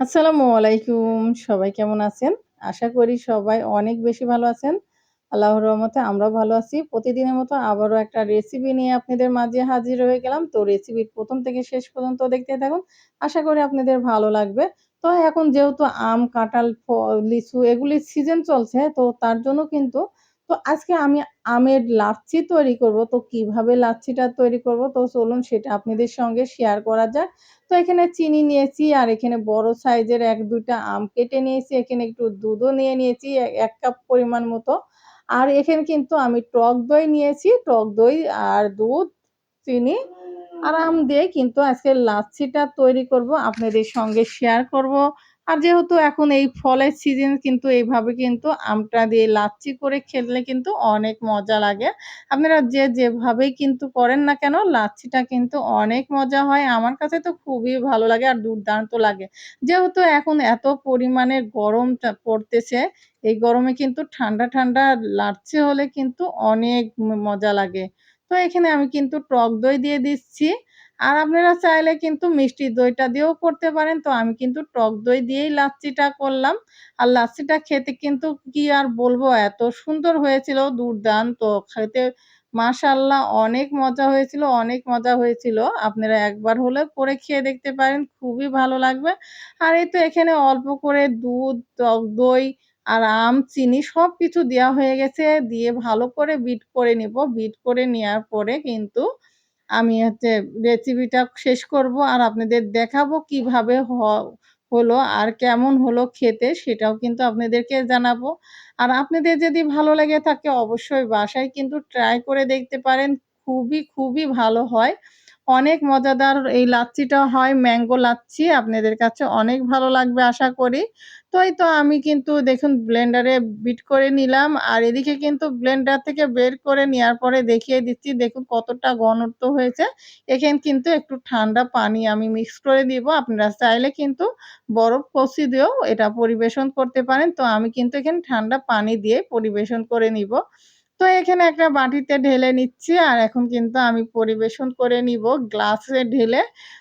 আসসালামু আলাইকুম। সবাই কেমন আছেন? আশা করি সবাই অনেক বেশি ভালো আছেন। আল্লাহর রহমতে আমরাও ভালো আছি। প্রতিদিনের মতো আবারও একটা রেসিপি নিয়ে আপনাদের মাঝে হাজির হয়ে গেলাম। তো রেসিপির প্রথম থেকে শেষ পর্যন্ত দেখতে থাকুন। আশা করি আপনাদের ভালো লাগবে। তো এখন যেহেতু আম, কাঁঠাল, লিচু এগুলির সিজন চলছে তো তার জন্য কিন্তু তো আজকে আমি আমের লাচ্ছি তৈরি করব। তো কীভাবে লাচ্ছিটা তৈরি করব তো চলুন সেটা আপনাদের সঙ্গে শেয়ার করা যাক। তো এখানে চিনি নিয়েছি আর এখানে বড় সাইজের ১-২ টা আম কেটে নিয়েছি। এখানে একটু দুধও নিয়ে নিয়েছি এক কাপ পরিমাণ মতো। আর এখানে কিন্তু আমি টক দই নিয়েছি। টক দই আর দুধ, চিনি আর আম দিয়ে কিন্তু আজকে লাচ্ছিটা তৈরি করব। আপনাদের সঙ্গে শেয়ার করব। আর যেহেতু এখন এই ফলের সিজন কিন্তু এইভাবে কিন্তু আমটা দিয়ে লাচ্ছি করে খেলে কিন্তু অনেক মজা লাগে। আপনারা যে যেভাবেই কিন্তু করেন না কেন লাচ্ছিটা কিন্তু অনেক মজা হয়। আমার কাছে তো খুবই ভালো লাগে আর দুর্দান্ত লাগে। যেহেতু এখন এত পরিমাণে গরমটা পড়তেছে, এই গরমে কিন্তু ঠান্ডা, ঠান্ডা লাচ্ছি হলে কিন্তু অনেক মজা লাগে। তো এখানে আমি কিন্তু টক দই দিয়ে দিচ্ছি। আর আপনারা চাইলে কিন্তু মিষ্টি দইটা দিয়েও করতে পারেন। তো আমি কিন্তু টক দই দিয়েই লাচ্ছিটা করলাম। আর লাচ্ছিটা খেতে কিন্তু কি আর বলব এত সুন্দর হয়েছিল, দুর্দান্ত খেতে মাশাআল্লাহ অনেক মজা হয়েছিল, অনেক মজা হয়েছিল। আপনারা একবার হলেও করে খেয়ে দেখতে পারেন, খুবই ভালো লাগবে। আর এই তো এখানে অল্প করে দুধ, টক দই আর আম, চিনি সবকিছু দেওয়া হয়ে গেছে। দিয়ে ভালো করে বিট করে নিব। বিট করে নেওয়ার পরে কিন্তু আমি হচ্ছে রেসিপিটা শেষ করব আর আপনাদের দেখাবো কীভাবে হলো আর কেমন হলো খেতে সেটাও কিন্তু আপনাদেরকে জানাব। আর আপনাদের যদি ভালো লেগে থাকে অবশ্যই বাসায় কিন্তু ট্রাই করে দেখতে পারেন। খুবই, খুবই ভালো হয়। অনেক মজাদার এই লাচ্ছিটা হয়, ম্যাঙ্গো লাচ্ছি। আপনাদের কাছে অনেক ভালো লাগবে, আশা করি। তো এই তো আমি কিন্তু দেখুন ব্লেন্ডারে বিট করে নিলাম। আর এদিকে কিন্তু ব্লেন্ডার থেকে বের করে নেওয়ার পরে দেখিয়ে দিচ্ছি, দেখুন কতটা ঘনত্ব হয়েছে। এখানে কিন্তু একটু ঠান্ডা পানি আমি মিক্স করে দিব। আপনারা চাইলে কিন্তু বরফ কষি দিয়েও এটা পরিবেশন করতে পারেন। তো আমি কিন্তু এখানে ঠান্ডা পানি দিয়ে পরিবেশন করে নিব। তো এখানে একটা বাটিতে ঢেলে নিচ্ছি আর এখন কিন্তু আমি পরিবেশন করে নিব গ্লাসে ঢেলে।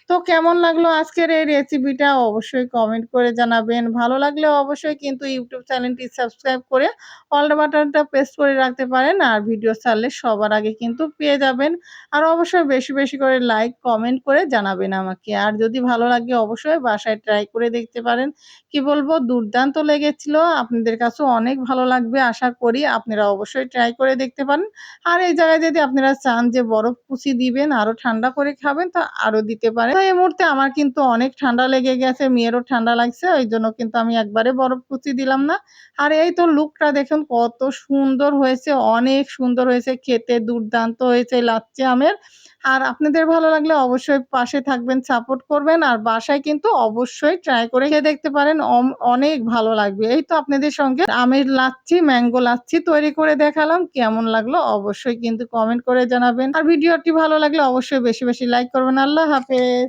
তো কেমন লাগল আজকের এই রেসিপিটা অবশ্যই কমেন্ট করে জানাবেন। ভালো লাগলে অবশ্যই কিন্তু ইউটিউব চ্যানেলটি সাবস্ক্রাইব করে অল বাটনটা প্রেস করে রাখতে পারেন। আর ভিডিও ছাড়লে সবার আগে কিন্তু পেয়ে যাবেন। আর অবশ্যই বেশি, বেশি করে লাইক, কমেন্ট করে জানাবেন আমাকে। আর যদি ভালো লাগে অবশ্যই বাসায় ট্রাই করে দেখতে পারেন। কি বলব দুর্দান্ত লেগেছিল। আপনাদের কাছে অনেক ভালো লাগবে আশা করি। আপনারা অবশ্যই ট্রাই করে দেখতে পারেন। আর এই জায়গায় যদি আপনারা চান যে বরফ কুচি দিবেন, আরও ঠান্ডা করে খাবেন তা আরও দিতে পারেন। তো এই মুহূর্তে আমার কিন্তু অনেক ঠান্ডা লেগে গেছে, মেয়েরও ঠান্ডা লাগছে। ওই জন্য কিন্তু আমি একবারে বরফ কুচি দিলাম না। আর এই তো লুকটা দেখুন কত সুন্দর হয়েছে, অনেক সুন্দর হয়েছে খেতে দুর্দান্ত হয়েছে লাচ্চে আমের। আর আপনাদের ভালো লাগলে অবশ্যই পাশে থাকবেন, সাপোর্ট করবেন। আর বাসায় কিন্তু অবশ্যই ট্রাই করে খেয়ে দেখতে পারেন। অনেক ভালো লাগবে। এই তো আপনাদের সঙ্গে আমের লাচ্ছি, ম্যাঙ্গো লাচ্ছি তৈরি করে দেখালাম। কেমন লাগল অবশ্যই কিন্তু কমেন্ট করে জানাবেন। আর ভিডিওটি ভালো লাগলে অবশ্যই বেশি, বেশি লাইক করবেন। আল্লাহ হাফেজ।